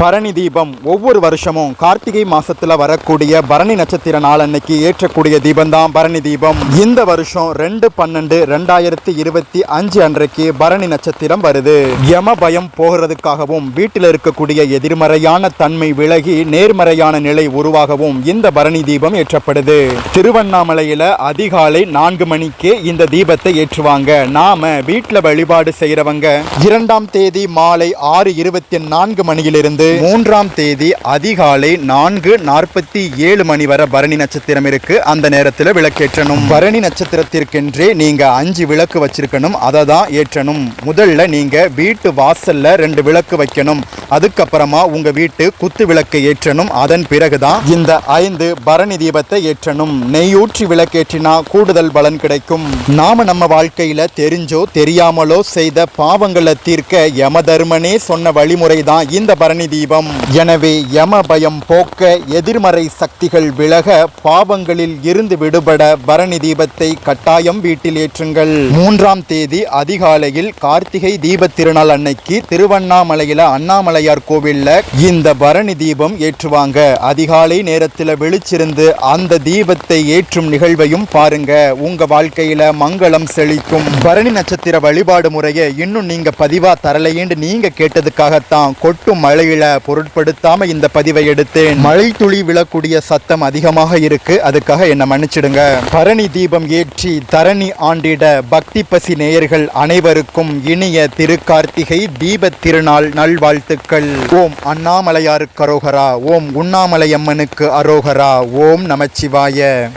பரணி தீபம் ஒவ்வொரு வருஷமும் கார்த்திகை மாசத்துல வரக்கூடிய பரணி நட்சத்திர நாள் அன்னைக்கு ஏற்றக்கூடிய தீபம் தான் பரணி தீபம். இந்த வருஷம் ரெண்டு பன்னெண்டு ரெண்டாயிரத்தி இருபத்தி அஞ்சு அன்றைக்கு பரணி நட்சத்திரம் வருது. யம பயம் போகிறதுக்காகவும் வீட்டில் இருக்கக்கூடிய எதிர்மறையான தன்மை விலகி நேர்மறையான நிலை உருவாகவும் இந்த பரணி தீபம் ஏற்றப்படுது. திருவண்ணாமலையில அதிகாலை நான்கு மணிக்கு இந்த தீபத்தை ஏற்றுவாங்க. நாம வீட்டில் வழிபாடு செய்யறவங்க இரண்டாம் தேதி மாலை ஆறு இருபத்தி நான்கு மணியிலிருந்து மூன்றாம் தேதி அதிகாலை நான்கு நாற்பத்தி ஏழு மணி வரை பரணி நட்சத்திரம் இருக்கு. அந்த நேரத்தில் விளக்கேற்றணும். பரணி நட்சத்திரத்திற்கென்றே நீங்க அஞ்சு விளக்கு வச்சிருக்கணும். அதை தான் ஏற்றணும். முதல்ல நீங்க வீட்டு வாசல்ல ரெண்டு விளக்கு வைக்கணும். அதுக்கப்புறமா உங்க வீட்டு குத்து விளக்கு ஏற்றணும். அதன் பிறகுதான் இந்த ஐந்து பரணி தீபத்தை ஏற்றணும். நெய்யூற்றி விளக்கேற்றினா கூடுதல் பலன் கிடைக்கும். நாம நம்ம வாழ்க்கையில தெரிஞ்சோ தெரியாமலோ செய்த பாவங்களை தீர்க்க யமதர்மனே சொன்ன வழிமுறை தான் இந்த பரணி தீபம். எனவே யம பயம் போக்க எதிர்மறை சக்திகள் விலக பாவங்களில் இருந்து விடுபட பரணி தீபத்தை கட்டாயம் வீட்டில் ஏற்றுங்கள். மூன்றாம் தேதி அதிகாலையில் கார்த்திகை தீப திருநாள் அன்னைக்கு திருவண்ணாமலையில அண்ணாமலையார் கோவில்ல இந்த பரணி தீபம் ஏற்றுவாங்க. அதிகாலை நேரத்தில் விழிச்சிருந்து அந்த தீபத்தை ஏற்றும் நிகழ்வையும் பாருங்க. உங்க வாழ்க்கையில மங்களம் செழிக்கும். பரணி நட்சத்திர வழிபாடு முறையை இன்னும் நீங்க பதிவா தரலையேன்னு நீங்க கேட்டதுக்காகத்தான் கொட்டும் மழையில பொருட்படுத்தாம இந்த பதிவை எடுத்தேன். மழை துளி விழக்கூடிய சத்தம் அதிகமாக இருக்கு. அதுக்காக என்ன மன்னிச்சிடுங்க. பரணி தீபம் ஏற்றி தரணி ஆண்டிட பக்தி பசி நேயர்கள் அனைவருக்கும் இனிய திருக்கார்த்திகை தீப திருநாள் நல்வாழ்த்துக்கள். ஓம் அண்ணாமலையாருக்கு அரோகரா. ஓம் உண்ணாமலையம்மனுக்கு அரோகரா. ஓம் நமச்சிவாய.